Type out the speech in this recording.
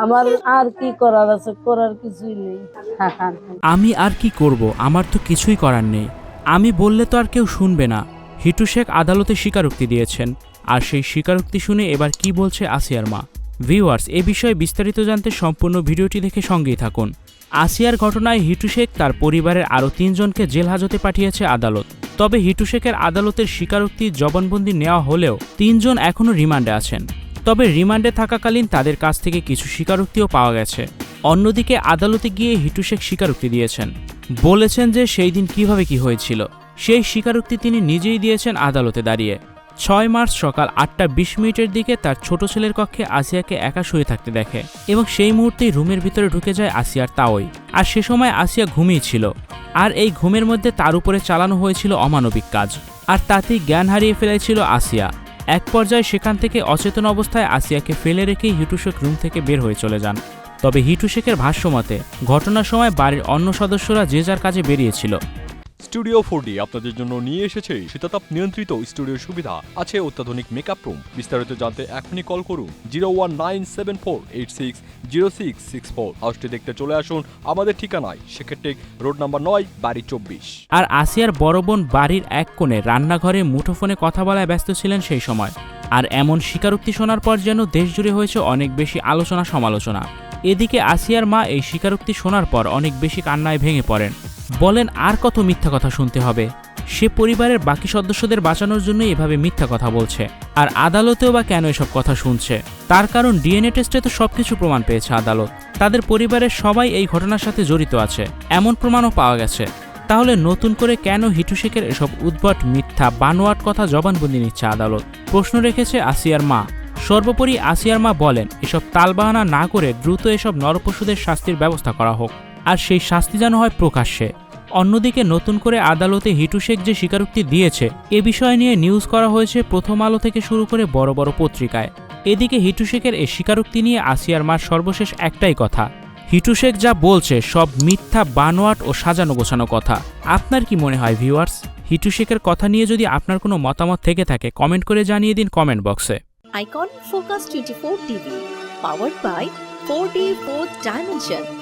আমার আর কি করার আছে? করার কিছুই নেই। আমি আর কি করব? আমার তো কিছুই করার নেই। আমি বললে তো আর কেউ শুনবে না। হিটু শেখ আদালতে স্বীকারোক্তি দিয়েছেন। আর সেই স্বীকারোক্তি শুনে এবার কি বলছে আসিয়ার মা? ভিউয়ার্স, এ বিষয়ে বিস্তারিত জানতে সম্পূর্ণ ভিডিওটি দেখে সঙ্গেই থাকুন। আসিয়ার ঘটনায় হিটু শেখ তার পরিবারের আরও তিনজনকে জেল হাজতে পাঠিয়েছে আদালত। তবে হিটু শেখের আদালতের স্বীকারোক্তি জবানবন্দি নেওয়া হলেও তিনজন এখনও রিমান্ডে আছেন। তবে রিমান্ডে থাকাকালীন তাদের কাছ থেকে কিছু স্বীকারোক্তিও পাওয়া গেছে। অন্যদিকে আদালতে গিয়ে হিটু শেখ স্বীকারোক্তি দিয়েছেন। বলেছেন যে সেই দিন কীভাবে কি হয়েছিল। সেই স্বীকারোক্তি তিনি নিজেই দিয়েছেন আদালতে দাঁড়িয়ে। ছয় মার্চ সকাল আটটা বিশ মিনিটের দিকে তার ছোট ছেলের কক্ষে আসিয়াকে একা শুয়ে থাকতে দেখে এবং সেই মুহূর্তেই রুমের ভিতরে ঢুকে যায় আসিয়ার তাওই। আর সে সময় আসিয়া ঘুমিয়েছিল আর এই ঘুমের মধ্যে তার উপরে চালানো হয়েছিল অমানবিক কাজ। আর তাতেই জ্ঞান হারিয়ে ফেলেছিল আসিয়া। এক পর্যায়ে সেখান থেকে অচেতন অবস্থায় আসিয়াকে ফেলে রেখেই হিটুশেক রুম থেকে বের হয়ে চলে যান। তবে হিটুশেকের ভাষ্যমতে, ঘটনার সময় বাড়ির অন্য সদস্যরা যে যার কাজে বেরিয়েছিল। স্টুডিও ফোর আপনাদের জন্য নিয়ে এসেছে শীতাতাপ নিয়ন্ত্রিত স্টুডিওর সুবিধা। আছে অত্যাধুনিক মেকআপ রুম বিস্তারিত জানতে এখনই কল করুন zero one nine seven four eight six zero six six four হাউসটি দেখতে চলে আসুন আমাদের ঠিকানায়। সেক্ষেত্রে রোড নাম্বার নয়, বাড়ি চব্বিশ। আর আসিয়ার বড় বোন বাড়ির এক কোণে রান্নাঘরে মুঠোফোনে কথা বলায় ব্যস্ত ছিলেন সেই সময়। আর এমন স্বীকারোক্তি শোনার পর যেন দেশ জুড়ে হয়েছে অনেক বেশি আলোচনা সমালোচনা এদিকে আসিয়ার মা এই স্বীকারোক্তি শোনার পর অনেক বেশি কান্নায় ভেঙে পড়েন। বলেন আর কত মিথ্যা কথা শুনতে হবে। সে পরিবারের বাকি সদস্যদের বাঁচানোর জন্য এভাবে মিথ্যা কথা বলছে। আর আদালতেও বা কেন এসব কথা শুনছে? তার কারণ ডিএনএ টেস্টে তো সবকিছু প্রমাণ পেয়েছে আদালত। তাদের পরিবারের সবাই এই ঘটনার সাথে জড়িত আছে। এমন প্রমাণও পাওয়া গেছে। তাহলে নতুন করে কেন হিটু শেখের এসব উদ্ভট, মিথ্যা, বানোয়াট কথা জবানবন্দি নিচ্ছে আদালত? প্রশ্ন রেখেছে আসিয়ার মা। সর্বোপরি আসিয়ার মা বলেন, এসব তালবাহানা না করে দ্রুত এসব নরপশুদের শাস্তির ব্যবস্থা করা হোক। আর সেই শাস্তি যেন হয় প্রকাশ্যে। অন্যদিকে নতুন করে আদালতে হিটু শেখ যে স্বীকারোক্তি দিয়েছে এ বিষয় নিয়ে নিউজ করা হয়েছে প্রথম আলো থেকে শুরু করে বড় বড় পত্রিকায়। এদিকে হিটু শেখের এই স্বীকারোক্তি নিয়ে আসিয়ার মার সর্বশেষ একটাই কথা। হিটু শেখ যা বলছে সব মিথ্যা বানোয়াট ও সাজানো গোছানো কথা। আপনার কি মনে হয় ভিউয়ার্স? হিটু শেখের কথা নিয়ে যদি আপনার কোনো মতামত থেকে থাকে কমেন্ট করে জানিয়ে দিন কমেন্ট বক্সে। Icon Focus 24 TV, powered by 4D Fourth Dimension.